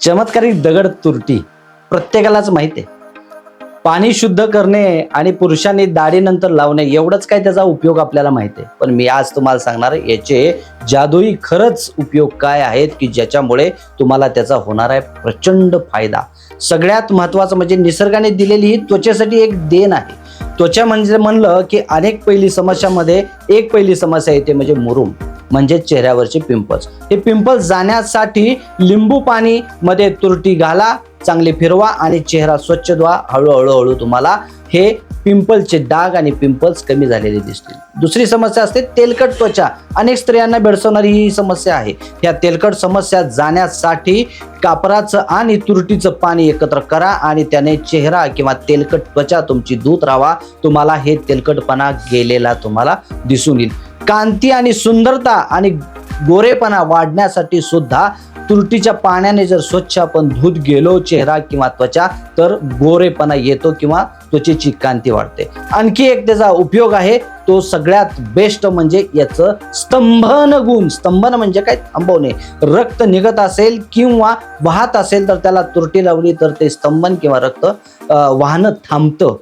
चमत्कारिक दगड तुरटी. प्रत्येकालाच माहिती आहे पाणी शुद्ध करणे आणि पुरुषांनी दाढीनंतर लावणे एवढंच काय त्याचा उपयोग आपल्याला माहिती आहे पण मी आज तुम्हाला सांगणार आहे, याचे जादुई खरंच उपयोग काय आहेत की ज्याच्यामुळे तुम्हाला त्याचा होणार आहे प्रचंड फायदा. सगळ्यात महत्वाचं म्हणजे निसर्गाने दिलेली ही त्वचेसाठी एक देण आहे. त्वचा म्हणजे म्हणलं की अनेक पहिली समस्यामध्ये एक पहिली समस्या येते म्हणजे मुरुम. म्हणजे चेहऱ्यावरचे पिंपल्स. हे पिंपल्स जाण्यासाठी लिंबू पाणी मध्ये तुरटी घाला चांगले फिरवा आणि चेहरा स्वच्छ धुवा. हळूहळू हळू तुम्हाला हे पिंपलचे डाग आणि पिंपल्स कमी झालेले दिसतील. दुसरी समस्या असते तेलकट त्वचा. अनेक स्त्रियांना भेडसवणारी ही समस्या आहे. या तेलकट समस्या जाण्यासाठी कापराचं आणि तुरटीचं पाणी एकत्र करा आणि त्याने चेहरा किंवा तेलकट त्वचा तुमची दूत राहा तुम्हाला हे तेलकटपणा गेलेला तुम्हाला दिसून येईल. कांती आणि सुंदरता आणि गोरेपणा वाढण्यासाठी सुद्धा तुरटीच्या पाण्याने जर स्वच्छ आपण धूत गेलो चेहरा किंवा त्वचा तर गोरेपणा येतो किंवा त्वचेची कांती वाढते. आणखी एक त्याचा उपयोग आहे तो सगळ्यात बेस्ट म्हणजे याचं स्तंभन गुण. स्तंभन म्हणजे काय? थांबवणे. रक्त निघत असेल किंवा वाहत असेल तर त्याला तुरटी लावली तर ते स्तंभन किंवा रक्त वाहनं थांबतं.